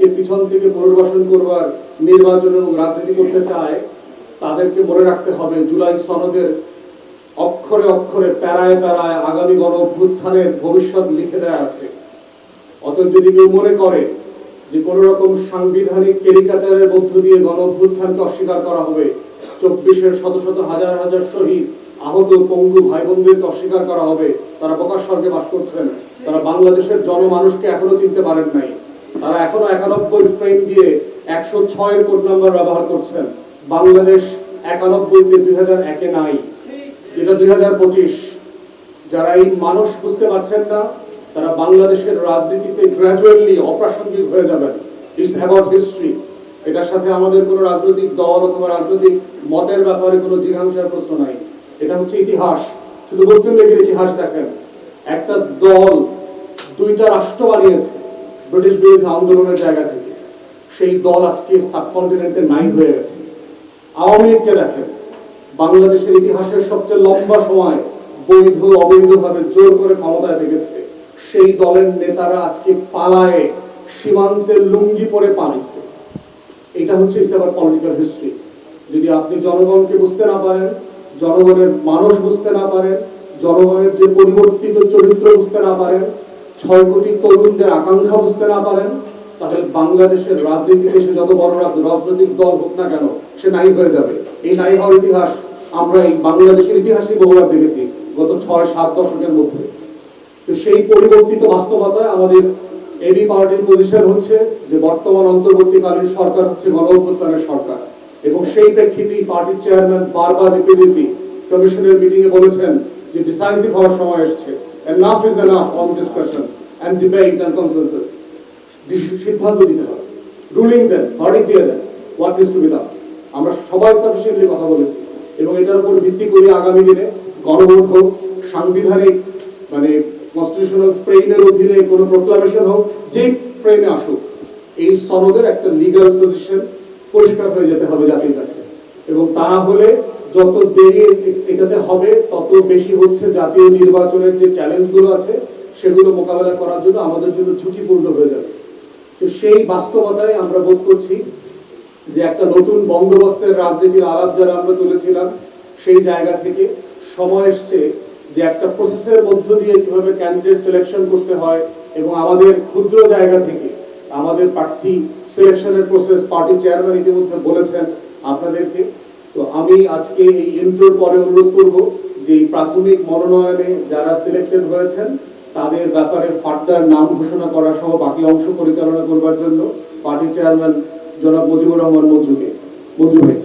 আজকে পিছন থেকে পুনর্বাসন করবার নির্বাচন এবং রাজনীতি করতে চায়, তাদেরকে মনে রাখতে হবে জুলাই সনদের অক্ষরে অক্ষরে, প্যারায় প্যারায় আগামী গণ অভ্যুত্থানের ভবিষ্যৎ লিখে দেওয়া আছে। অতএব যদি কেউ মনে করে যে কোন রকম সাংবিধানিক কেরিকাচারের মধ্য দিয়ে গণ অভ্যুত্থানকে অস্বীকার করা হবে, চব্বিশের শত শত হাজার হাজার শহীদ, আহত পঙ্গু ভাই বোনদেরকে অস্বীকার করা হবে, তারা প্রকাশ স্বর্গে বাস করছেন, তারা বাংলাদেশের জনমানুষকে এখনও চিনতে পারেন নাই। তারা এখনও একানব্বই ফ্রেম দিয়ে একশো ছয়ের কোড নাম্বার ব্যবহার করছেন। বাংলাদেশ একানব্বইতে দুই হাজার একে নাই এটা দুই হাজার পঁচিশ। যারা এই মানুষ বুঝতে পারছেন না, তারা বাংলাদেশের রাজনীতিতে গ্রাজুয়ালি অপ্রাসঙ্গিক হয়ে যাবেন। ইটস অ্যাবাউট হিস্ট্রি এটার সাথে আমাদের কোনো রাজনৈতিক দল অথবা রাজনৈতিক মতের ব্যাপারে কোনো জিজ্ঞাসার প্রশ্ন নাই। এটা হচ্ছে ইতিহাস। শুধু মুসলিম লীগের ইতিহাস দেখেন। একটা দল, দুইটা রাষ্ট্র বানিয়েছে। ব্রিটিশ বিরোধী আন্দোলনের জায়গা থেকে। সেই দল আজকে সাবকন্টিনেন্টে নাই হয়ে গেছে। আওয়ামী লীগকে দেখেন? বাংলাদেশের ইতিহাসের সবচেয়ে লম্বা সময় বৈধ, অবৈধভাবে জোর করে ক্ষমতায় থেকেছে সেই দলের নেতারা আজকে পালায়ে সীমান্তে লুঙ্গি পরে পালিয়েছে। এটা হচ্ছে আবার পলিটিক্যাল হিস্ট্রি যদি আপনি জনগণকে বুঝতে না পারেন, জনগণের মানুষ বুঝতে না পারেন, জনগণের যে পরিবর্তিত চরিত্র বুঝতে না পারেন ছয় কোটি তরুণদের আকাঙ্ক্ষা বুঝতে না পারেন, তাহলে বাংলাদেশের রাজনীতিতে সে যত বড় রাজনৈতিক দল হোক না কেন, সে নাই হয়ে যাবে। এই নাই হওয়ার ইতিহাস আমরা এই বাংলাদেশের ইতিহাসে বহুবার দেখেছি গত ছয়, সাত দশকের মধ্যে। তো সেই পরিবর্তিত বাস্তবতায় আমাদের এবি পার্টির পজিশন হচ্ছে যে বর্তমান অন্তর্বর্তীকালীন সরকার হচ্ছে গণ অভ্যুত্থানের সরকার। এবং সেই প্রেক্ষিতেই পার্টির চেয়ারম্যান বারবার রিপিটেডলি কমিশনের মিটিং এ বলেছেন যে ডিসাইসিভ হওয়ার সময় এসেছে। Enough is enough on discussion and debate and consensus সিদ্ধান্ত দিতে হবে। রুলিং দেন ভার্ডিক দিয়ে দেন what is to be done আমরা সবাই সাফিসিয়েন্টলি কথা বলেছি এবং এটার উপর ভিত্তি করে আগামী দিনে গণভোট হোক, সাংবিধানিক মানে কনস্টিটিউশনাল ফ্রেমের অধীনে কোনো প্রোক্লামেশন হোক, যে ফ্রেমে আসুক, এই সনদের একটা লিগ্যাল পজিশন পরিষ্কার হয়ে যেতে হবে জাতির কাছে। এবং তা হলে যত দেরি এটাতে হবে, তত বেশি হচ্ছে জাতীয় নির্বাচনের যে চ্যালেঞ্জগুলো আছে সেগুলো মোকাবেলা করার জন্য আমাদের জন্য ঝুঁকিপূর্ণ হয়ে যাবে। তো সেই বাস্তবতায় আমরা বোধ করছি যে একটা নতুন বন্দোবস্তের রাজনীতির আলাপ যারা আমরা তুলেছিলাম, সেই জায়গা থেকে সময় এসছে যে একটা প্রসেসের মধ্য দিয়ে কীভাবে ক্যান্ডিডেট সিলেকশন করতে হয় এবং আমাদের ক্ষুদ্র জায়গা থেকে আমাদের প্রার্থী সিলেকশনের প্রসেস পার্টি চেয়ারম্যান ইতিমধ্যে বলেছেন আপনাদেরকে। তো আমি আজকে এই ইন্টার পরে অনুরোধ করব যে এই প্রাথমিক মনোনয়নে যারা সিলেক্টেড হয়েছেন তাদের ব্যাপারে ফার্দার নাম ঘোষণা করা সহ বাকি অংশ পরিচালনা করবার জন্য পার্টির চেয়ারম্যান জনাব মুজিবুর রহমান মঞ্জুকে মঞ্জু ভাই